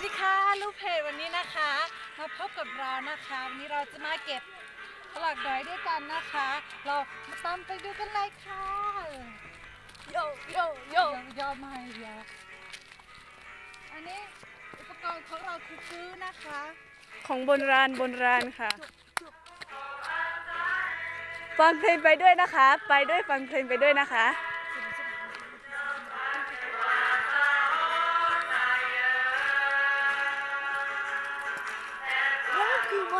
วัสดีค่ะลูกเพจวันนี้นะคะ มาพบกับเรานะคะวันนี้เราจะมาเก็บผลักดอยด้วยกันนะคะ เรามาตามไปดูกันเลยค่ะโยโยโยยอมมาเดียวอันนี้อุปกรณ์ของเราคือซื้อนะคะ ของโบนรานโบนรานค่ะ ฟังเพลงไปด้วยนะคะ ไปด้วยฟังเพลงไปด้วยนะคะ แล้ว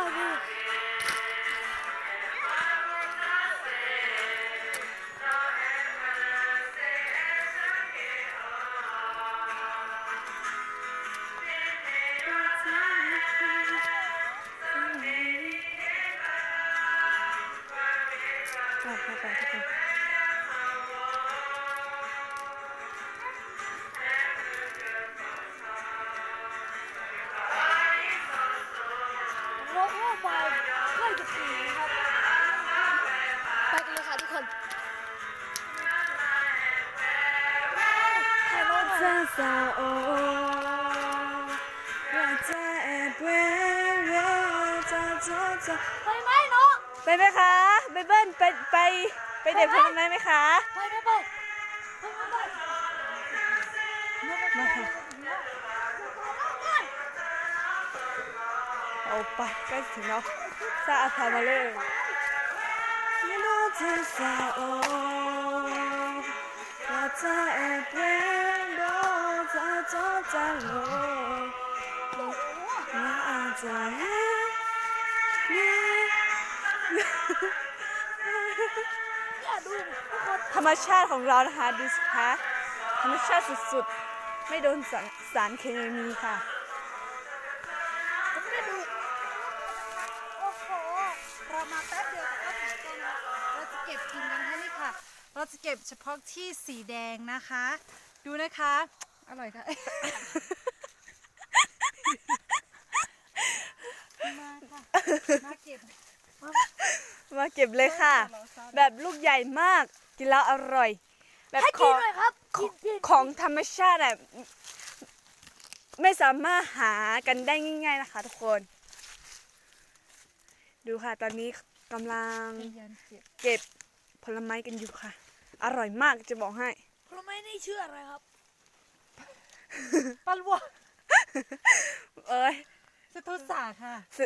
คือ จะจะจะไปไหมเนาะไปไหมคะไปเบิ้ลไปไปไปเด็กพนันไหมคะไปไปไปไปไปไปมาค่ะเอาไปใกล้ถึงแล้วซาอาพามาเลย ธรรมชาติของเรานะคะดูสิคะธรรมชาติสุดๆ ไม่โดนสารสารเคมีค่ะ เราจะเก็บกินกันให้นี่ค่ะ เราจะเก็บเฉพาะที่สีแดงนะคะ ดูนะคะ อร่อยค่ะมาค่ะมาเก็บมาเก็บเลยค่ะ แบบลูกใหญ่มากกินแล้วอร่อย แบบให้ขกิอนงหน่อยครับกินกินของธรรมชาติอะไม่สามารถหากันได้ง่าย ๆนะคะ ทุกคน ดูค่ะตอนนี้ กำลังพยายามเก็บเก็บผลไม้กันอยู่ค่ะ อร่อยมากจะบอกให้ผลไม้นี่ชื่ออะไรครับปลาลวกเอ้ยสตุสาค่ะสึ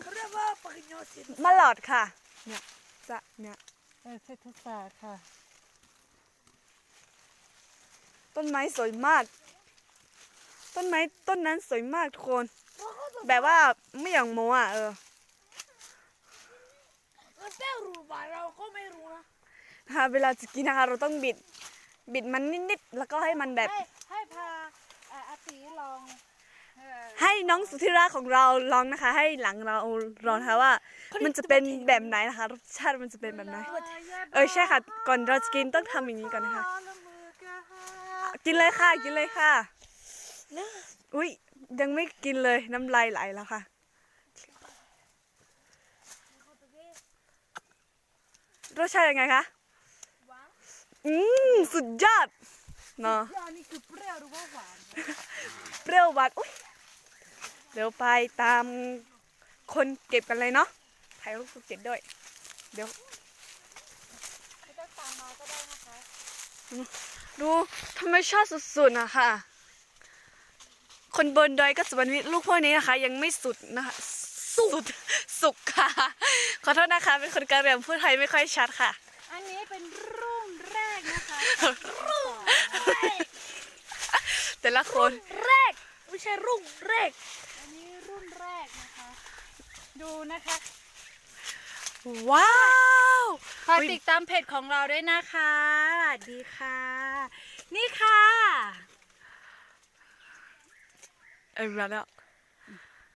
เขาเรียกว่าปากกโยสินมะหลอดค่ะ เนี่ยจะเนี่ยเออสตุสาค่ะ ต้นไม้สวยมาก ต้นไม้ต้นนั้นสวยมากทุกคนเราก็จะแบบว่าไม่อย่างโมอะเออ มันแป้วรู้ป่าเราก็ไม่รู้นะนะคะเวลาจะกินนะคะเราต้องบิดบิดมันนิดๆแล้วก็ให้มันแบบ ให้ให้พาอ่าอาตีลองเออให้น้องสุธิราของเราลองนะคะ ให้หลังเราลองนะคะว่า มันจะเป็นแบบไหนนะคะรสชาติมันจะเป็นแบบไหน เออใช่ค่ะ ก่อนเราจะกินต้องทำอย่างนี้ก่อนนะคะกินเลยค่ะกินเลยค่ะอุ้ยยังไม่กินเลยน้ำลายไหลแล้วค่ะ รสชาติยังไงคะอืมสุดยอดเนาะยานี่คือเปรี้ยวหรือว่าหวานเปรี้ยวหวานอุ้ยเดี๋ยวไปตามคนเก็บกันเลยเนาะถ่ายรูปเก็บด้วย เดี๋ยวไม่ต้องตามมาก็ได้นะคะดูธรรมชาติสุดๆนะคะคนบนดอยก็สวรรค์วิทย์ลูกพวกนี้นะคะ ยังไม่สุดนะคะ สุดสุกค่ะ ขอโทษนะคะ เป็นคนกะเหรี่ยงพูดไทยไม่ค่อยชัดค่ะ อันนี้เป็นรุ่งแรกนะคะแต่ละคน แรกไม่ใช่รุ่งแรก อันนี้รุ่นแรกนะคะ ดูนะคะ ว้าวฝากติดตามเพจของเราด้วยนะคะสวัสดีค่ะ นี่ค่ะ เออมาแล้ว